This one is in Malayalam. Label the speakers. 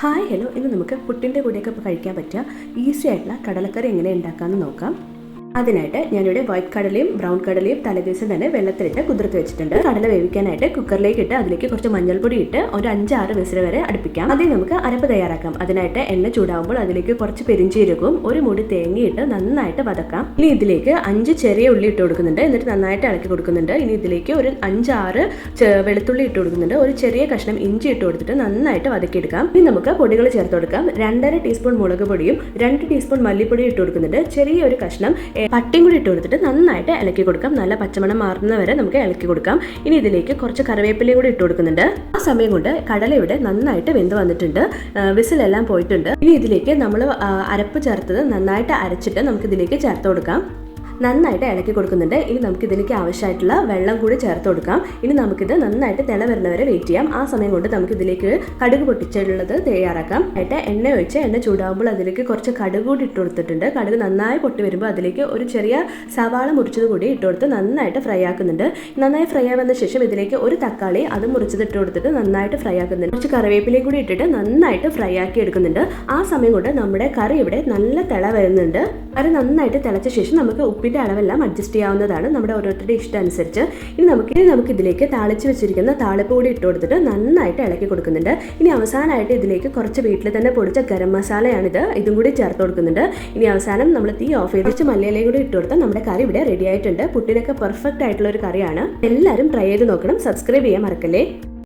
Speaker 1: ഹായ് ഹലോ ഇന്ന് നമുക്ക് പുട്ടിന്റെ കൂടെയൊക്കെ കഴിക്കാൻ പറ്റിയ ഈസി ആയിട്ടുള്ള കടലക്കറി എങ്ങനെ ഉണ്ടാക്കാമെന്ന് നോക്കാം. അതിനായിട്ട് ഞാനിവിടെ വൈറ്റ് കടലയും ബ്രൗൺ കടലയും തലേദിവസം തന്നെ വെള്ളത്തിലിട്ട് കുതിർത്ത് വെച്ചിട്ടുണ്ട്. കടല വേവിക്കാനായിട്ട് കുക്കറിലേക്ക് ഇട്ട് അതിലേക്ക് കുറച്ച് മഞ്ഞൾപ്പൊടി ഇട്ട് ഒരു അഞ്ചാറ് വിസിൽ വരെ അടുപ്പിക്കാം. അതിൽ നമുക്ക് അരപ്പ് തയ്യാറാക്കാം. അതിനായിട്ട് എണ്ണ ചൂടാകുമ്പോൾ അതിലേക്ക് കുറച്ച് പെരിഞ്ചീരകവും ഒരു മുടി തേങ്ങയിട്ട് നന്നായിട്ട് വതക്കാം. ഇനി ഇതിലേക്ക് അഞ്ച് ചെറിയ ഉള്ളി ഇട്ട് കൊടുക്കുന്നുണ്ട്. എന്നിട്ട് നന്നായിട്ട് ഇളക്കി കൊടുക്കുന്നുണ്ട്. ഇനി ഇതിലേക്ക് ഒരു അഞ്ചാറ് വെളുത്തുള്ളി ഇട്ട് കൊടുക്കുന്നുണ്ട്. ഒരു ചെറിയ കഷ്ണം ഇഞ്ചി ഇട്ട് കൊടുത്തിട്ട് നന്നായിട്ട് വതക്കിയെടുക്കാം. ഇനി നമുക്ക് പൊടികൾ ചേർത്ത് കൊടുക്കാം. രണ്ടര ടീസ്പൂൺ മുളക് പൊടിയും രണ്ട് ടീസ്പൂൺ മല്ലിപ്പൊടിയും ഇട്ട് കൊടുക്കുന്നുണ്ട്. ചെറിയൊരു കഷ്ണം പട്ടിയും കൂടി ഇട്ട് കൊടുത്തിട്ട് നന്നായിട്ട് ഇളക്കി കൊടുക്കാം. നല്ല പച്ചമണം മാറുന്ന വരെ നമുക്ക് ഇളക്കി കൊടുക്കാം. ഇനി ഇതിലേക്ക് കുറച്ച് കറിവേപ്പിലയും കൂടി ഇട്ട് കൊടുക്കുന്നുണ്ട്. ആ സമയം കൊണ്ട് കടല ഇവിടെ നന്നായിട്ട് വെന്ത് വന്നിട്ടുണ്ട്. വിസിലെല്ലാം പോയിട്ടുണ്ട്. ഇനി ഇതിലേക്ക് നമ്മൾ അരപ്പ് ചേർത്തത് നന്നായിട്ട് അരച്ചിട്ട് നമുക്ക് ഇതിലേക്ക് ചേർത്ത് കൊടുക്കാം. നന്നായിട്ട് ഇളക്കി കൊടുക്കുന്നുണ്ട്. ഇനി നമുക്ക് ഇതിലേക്ക് ആവശ്യമായിട്ടുള്ള വെള്ളം കൂടി ചേർത്ത് കൊടുക്കാം. ഇനി നമുക്കിത് നന്നായിട്ട് തിള വരുന്നവരെ വെയിറ്റ് ചെയ്യാം. ആ സമയം കൊണ്ട് നമുക്ക് ഇതിലേക്ക് കടുക് പൊട്ടിച്ചുള്ളത് തയ്യാറാക്കാം. ആയിട്ട് എണ്ണ ഒഴിച്ച് എണ്ണ ചൂടാകുമ്പോൾ അതിലേക്ക് കുറച്ച് കടുക് കൂടി ഇട്ട് കൊടുത്തിട്ടുണ്ട്. കടുക് നന്നായി പൊട്ടി വരുമ്പോൾ അതിലേക്ക് ഒരു ചെറിയ സവാള മുറിച്ചത് കൂടി ഇട്ട് കൊടുത്ത് നന്നായിട്ട് ഫ്രൈ ആക്കുന്നുണ്ട്. നന്നായി ഫ്രൈ ആവുന്ന ശേഷം ഇതിലേക്ക് ഒരു തക്കാളി അത് മുറിച്ചത് ഇട്ട് കൊടുത്തിട്ട് നന്നായിട്ട് ഫ്രൈ ആക്കുന്നുണ്ട്. കുറച്ച് കറിവേപ്പിലയും കൂടി ഇട്ടിട്ട് നന്നായിട്ട് ഫ്രൈ ആക്കി എടുക്കുന്നുണ്ട്. ആ സമയം കൊണ്ട് നമ്മുടെ കറി ഇവിടെ നല്ല തിള വരുന്നുണ്ട്. കറി നന്നായിട്ട് തിളച്ച ശേഷം നമുക്ക് ഉപ്പിന്റെ അളവെല്ലാം അഡ്ജസ്റ്റ് ചെയ്യാവുന്നതാണ് നമ്മുടെ ഓരോരുത്തരുടെ ഇഷ്ടം അനുസരിച്ച് ഇനി നമുക്ക് ഇനി നമുക്ക് ഇതിലേക്ക് താളിച്ച് വെച്ചിരിക്കുന്ന താളിപ്പ് ഇട്ട് കൊടുത്തിട്ട് നന്നായിട്ട് ഇളക്കി കൊടുക്കുന്നുണ്ട്. ഇനി അവസാനമായിട്ട് ഇതിലേക്ക് കുറച്ച് വീട്ടിൽ തന്നെ പൊടിച്ച ഗരം മസാലയാണിത്. ഇതും കൂടി ചേർത്ത് കൊടുക്കുന്നുണ്ട്. ഇനി അവസാനം നമ്മൾ തീ ഓഫ് ചെയ്ത് വെച്ച് മല്ലിയിലയും കൂടി ഇട്ട് കൊടുത്താൽ നമ്മുടെ കറി ഇവിടെ റെഡി ആയിട്ടുണ്ട്. പുട്ടിനൊക്കെ പെർഫെക്റ്റ് ആയിട്ടുള്ള ഒരു കറിയാണ്. എല്ലാവരും ട്രൈ ചെയ്ത് നോക്കണം. സബ്സ്ക്രൈബ് ചെയ്യാൻ മറക്കല്ലേ?